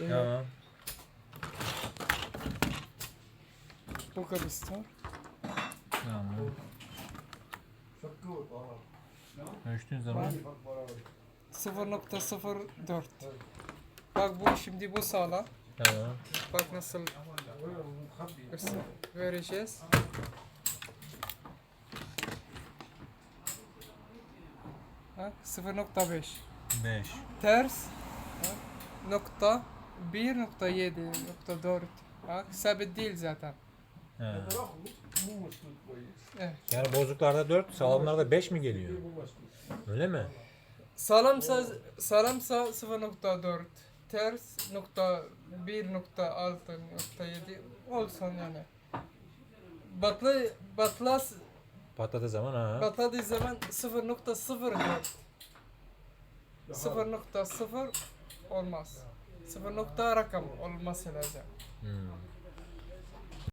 Evet. Tamam. Bulgaristan. Tamam. Ölçtüğün zaman 0.04. Bak bu şimdi bu sağlam. tamam. Bak nasıl vereceğiz. Ha, 0.5. 5. Ters ha, nokta 1.7 nokta 4. Ha, sabit değil zaten. He. Evet. Yani bozuklarda 4, sağlamlarda 5 mi geliyor? Öyle mi? Sağlamsa sağlamsa 0.4 ters nokta 1.6 nokta 7 olsun yani. Batlı batlas Patladığı zaman ha. batladığı zaman 0.04 0.0 olmaz. صفر نقطة رقم اولموست هذا.